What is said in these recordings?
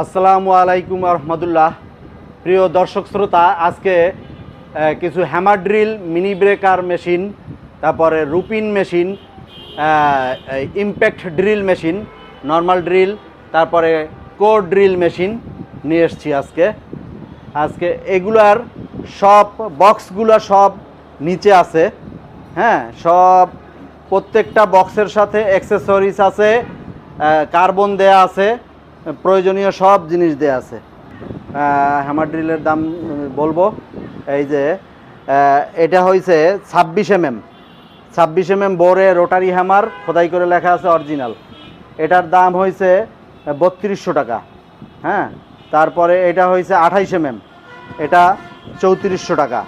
আসসালামু আলাইকুম রহমতুল্লাহ। প্রিয় দর্শক শ্রোতা, আজকে কিছু hammer drill mini breaker machine তারপরে Rupin machine impact drill machine normal drill তারপরে কোর ড্রিল মেশিন নিয়ে এসছি আজকে। আজকে এগুলার সব বক্সগুলো সব নিচে আছে হ্যাঁ? সব প্রত্যেকটা বক্সের সাথে অ্যাক্সেসরিজ আছে কার্বন দেয়া আছে প্রয়োজনীয় সব জিনিস দেয়া আছে। হ্যামার ড্রিলের দাম বলব। এই যে এটা হয়েছে ছাব্বিশ এম এম ছাব্বিশ এম এম বোরে রোটারি হ্যামার খোদাই করে লেখা আছে অরিজিনাল এটার দাম হয়েছে বত্রিশশো টাকা। হ্যাঁ তারপরে এটা হয়েছে আঠাইশ এম এম এটা চৌত্রিশশো টাকা।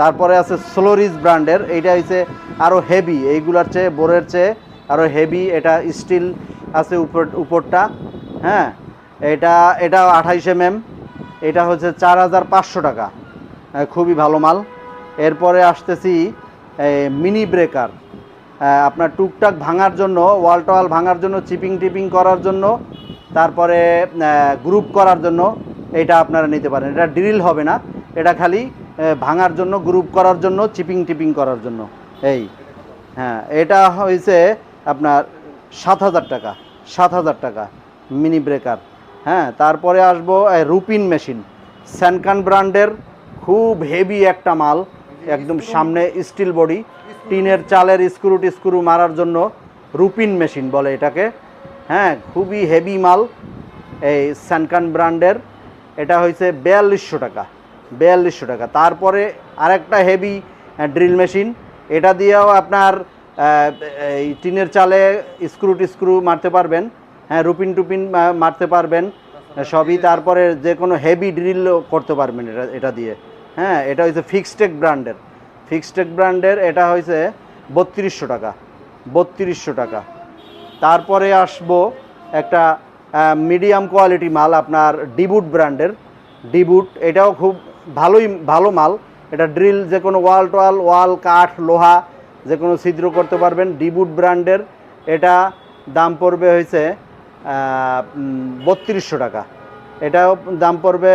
তারপরে আছে স্লোরিজ ব্র্যান্ডের এইটা হচ্ছে আরও হেভি এইগুলার চেয়ে বোরের চেয়ে আরও হেভি এটা স্টিল আছে উপর, উপরটা। হ্যাঁ এটা এটা আঠাইশ এম এটা হচ্ছে চার হাজার পাঁচশো টাকা। খুবই ভালো মাল। এরপরে আসতেছি মিনি ব্রেকার আপনার টুকটাক ভাঙার জন্য, ওয়াল টওয়াল ভাঙার জন্য, চিপিং টিপিং করার জন্য, তারপরে গ্রুপ করার জন্য, এটা আপনারা নিতে পারেন। এটা ড্রিল হবে না, এটা খালি ভাঙার জন্য, গ্রুপ করার জন্য, চিপিং টিপিং করার জন্য। এই হ্যাঁ এটা হয়েছে আপনার সাত হাজার টাকা, সাত হাজার টাকা। Mini breaker. হ্যাঁ তারপরে আসব রুপিন মেশিন। স্যানকান ব্র্যান্ডের খুব হেভি একটা মাল, একদম সামনে স্টিল বডি টিনের চালের স্ক্রু টিস্ক্রু মারার জন্য রুপিন মেশিন বলে এটাকে। হ্যাঁ খুবই হেভি মাল, এই স্যানকান ব্র্যান্ডের। এটা হয়েছে বিয়াল্লিশশো টাকা বিয়াল্লিশশো টাকা। তারপরে আরেকটা হেভি ড্রিল মেশিন এটা দিয়েও আপনার এই টিনের চালে স্ক্রু টিস্ক্রু মারতে পারবেন। হ্যাঁ রুপিন টুপিন মারতে পারবেন সবই তারপরে যে কোনো হেভি ড্রিল করতে পারবেন এটা এটা দিয়ে। হ্যাঁ এটা হয়েছে ফিক্সটেক ব্র্যান্ডের ফিক্সটেক ব্র্যান্ডের এটা হয়েছে বত্রিশশো টাকা। বত্রিশশো টাকা। তারপরে আসব একটা মিডিয়াম কোয়ালিটি মাল আপনার ডিবুট ব্র্যান্ডের ডিবুট এটাও খুব ভালোই ভালো মাল। এটা ড্রিল যে কোনো ওয়াল টোয়াল ওয়াল কাঠ লোহা যে কোনো ছিদ্র করতে পারবেন। ডিবুট ব্র্যান্ডের এটা দাম পড়বে হয়েছে বত্রিশশো টাকা। এটাও দাম পড়বে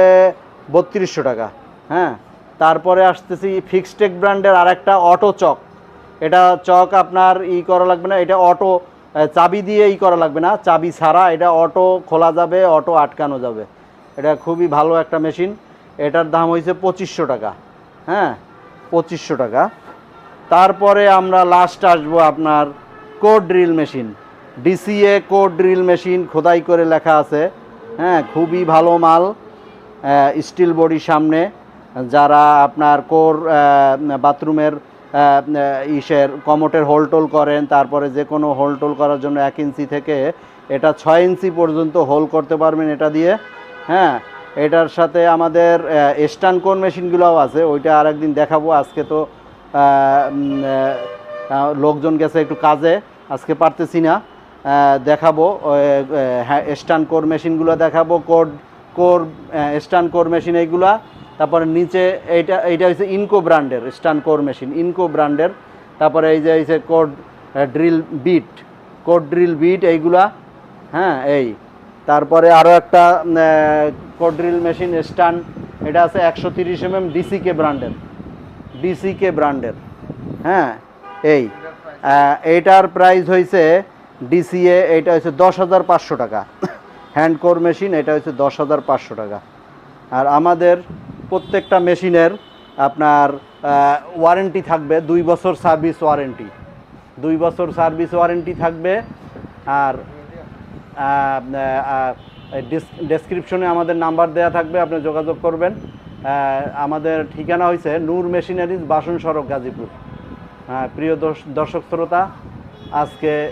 বত্রিশশো টাকা হ্যাঁ? তারপরে আসতেছি ফিক্সটেক ব্র্যান্ডের আরেকটা অটো চক এটা চক আপনার ই করা লাগবে না, এটা অটো চাবি দিয়ে ই করা লাগবে না, চাবি ছাড়া এটা অটো খোলা যাবে অটো আটকানো যাবে। এটা খুবই ভালো একটা মেশিন, এটার দাম হয়েছে পঁচিশশো টাকা হ্যাঁ? পঁচিশশো টাকা। তারপরে আমরা লাস্ট আসব আপনার core drill machine. DCA core drill machine খোদাই করে লেখা আছে। হ্যাঁ খুবই ভালো মাল স্টিল বডি সামনে। যারা আপনার কোর বাথরুমের ইসের কমোটের হোলটোল করেন, তারপরে যে কোনো হোলটোল করার জন্য এক ইঞ্চি থেকে এটা ছয় ইঞ্চি পর্যন্ত হোল করতে পারবেন এটা দিয়ে। হ্যাঁ এটার সাথে আমাদের স্টান কোন মেশিনগুলোও আছে, ওইটা আরেকদিন দেখাবো। আজকে তো লোকজন গেছে একটু কাজে, আজকে পারতেছি না। দেখাবো হ্যাঁ স্টান কোর মেশিনগুলো দেখাবো কোড কোর স্টান কোর মেশিন এইগুলা। তারপরে নিচে এইটা এইটা হচ্ছে ইনকো ব্র্যান্ডের স্টান কোর মেশিন, ইনকো ব্র্যান্ডের। তারপরে এই যে হচ্ছে code drill bit code drill bit এইগুলা হ্যাঁ এই। তারপরে আরও একটা কোড ড্রিল মেশিন স্টান এটা আছে একশো তিরিশ এম এম ডিসিকে ব্র্যান্ডের ডিসিকে ব্র্যান্ডের হ্যাঁ এই। এইটার প্রাইস হয়েছে ডিসিএ এইটা হচ্ছে দশ হাজার পাঁচশো টাকা। হ্যান্ডকোর মেশিন এটা হচ্ছে দশ হাজার পাঁচশো টাকা। আর আমাদের প্রত্যেকটা মেশিনের আপনার ওয়ারেন্টি থাকবে দুই বছর সার্ভিস ওয়ারেন্টি দুই বছর সার্ভিস ওয়ারেন্টি থাকবে। আর ডেসক্রিপশনে আমাদের নাম্বার দেওয়া থাকবে, আপনি যোগাযোগ করবেন। আমাদের ঠিকানা হয়েছে নূর মেশিনারিজ বাসন সড়ক গাজীপুর। হ্যাঁ প্রিয় দর্শ- দর্শক শ্রোতা, আজকে